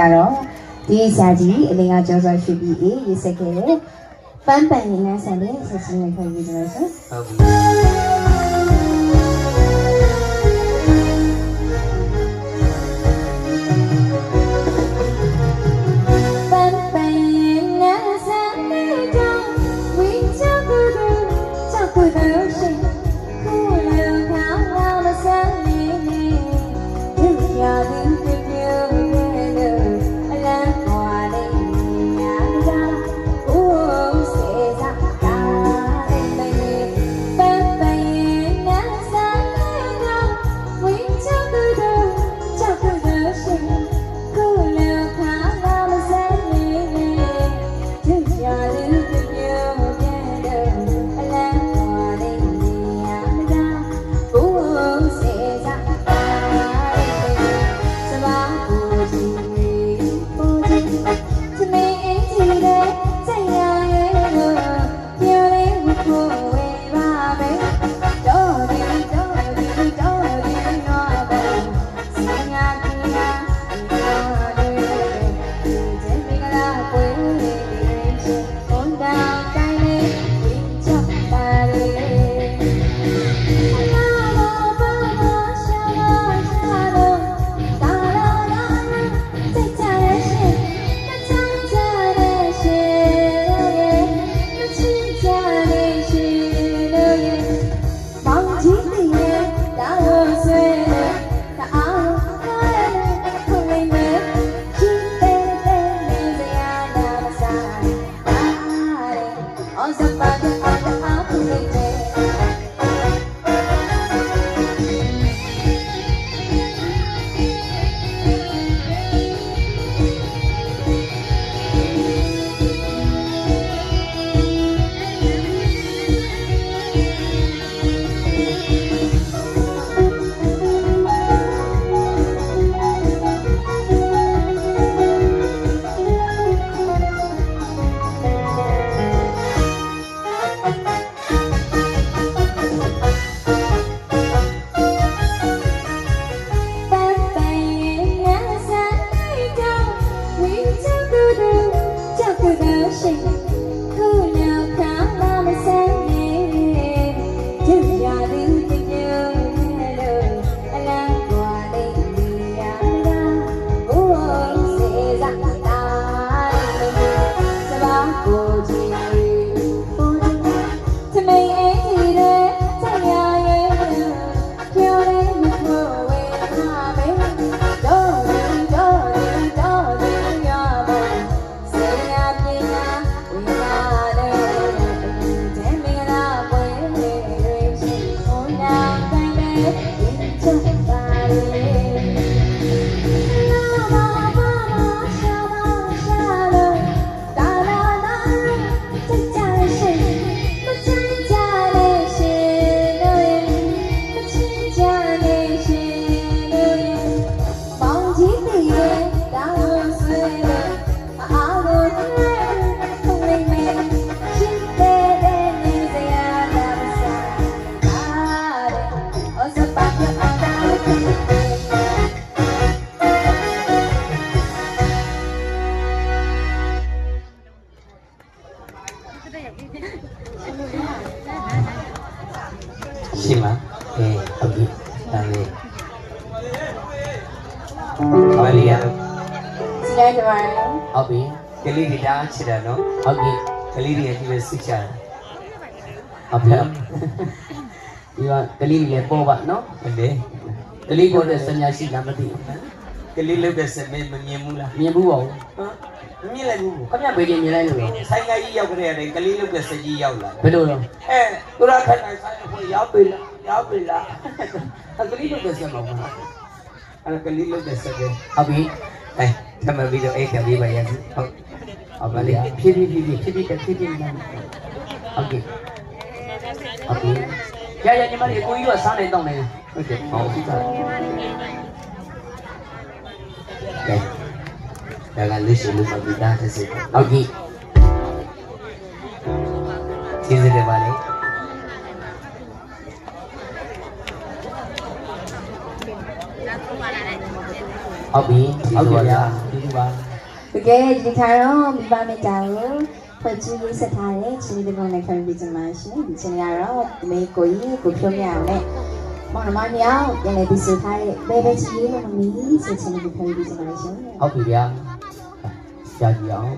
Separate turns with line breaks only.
ကတော့ဒီဆရာကြီးအလင်းကကျော်စောရွှေပြည်အေးရေးဆက်ခဲ့တဲ့ပန်းပန်နေနန်းဆန်တဲ့ဆက်စင်းနဲ့ခွင့်ပြုကြပါဆို
ဟုတ်ပြီ
ပ ရှိမှာအေးဟုတ်ပြီ
ဒါလေးဘာလီယာ
စီလိုက်တယ်ပါ
ဟုတ်ပြီကလေးတွေတားချစ်တယ်နော်ဟုတ်ပြီကလေးတွေဒီလိုစစ်ချတယ်ဟုတ်ပြီဒီကကလေးတွေလည်းပေါ်ပါနော်ဟုတ်တယ်ကလေးပေါ်တဲ့စညာရှိလားမသိဘူး ကလေးလုတ်တဲ့စက်မင်းမမြင်ဘူးလားမြင်ဘူးပါဘူးမမြင်လိုက်ဘူးခင်ဗျဘေးကြီးမြင်လိုက်လို့ဆိုင်ကကြီးရောက်ကြတဲ့တိုင်ကလေးလုတ်တဲ့စက်ကြီးရောက်လာဘယ်လိုလဲအဲသူရခက်တိုင်းဆိုင်ကိုရောက်ပြီလားရောက်ပြီလားကလေးလုတ်တဲ့စက်မဟုတ်ဘူးအဲ့ကလေးလုတ်တဲ့စက်ကြီးဟုတ်ပြီအဲထမပြီးတော့အိတ်ကလေးပါရစေဟုတ်အမလေးဖြည်းဖြည်းဖြည်းဖြည်းဖြည်းဖြည်းဖြည်းနားဟုတ်ကဲ့ဟုတ်ကဲ့ရရညီမလေးကိုကြီးကစားနေတော့နေဟုတ်ကဲ့ဟောကြည့်တာ ကဲဒါကလူရှိလူမပြီးသားတစ်စိဟုတ်ကဲ့ကျေးဇူးတင်ပါလေဟုတ်ပြီဟုတ်ကဲ့ဗျာတူပါ
တကယ်ဒီခါတော့မိဘမေတ္တာကိုဖွဲ့ကြည့်ရေးဆက်ထားတဲ့ချင်းလေးတစ်ပုံနဲ့ခံပြီးကြမှာရှင်ဒီချင်းလေးကတော့ဒီမေကိုကြီးကိုဖြိုးမြအောင်နဲ့ မောင်နှမမြောင်ပြန်လည်ပြီးဆိုထားတဲ့ဘယ်ပဲချီလို့မမီဆိုချင်းလေးကိုခံပြီးကြမှာရှင်
ဟုတ်ပြီဗျာကြာကြည့်အောင်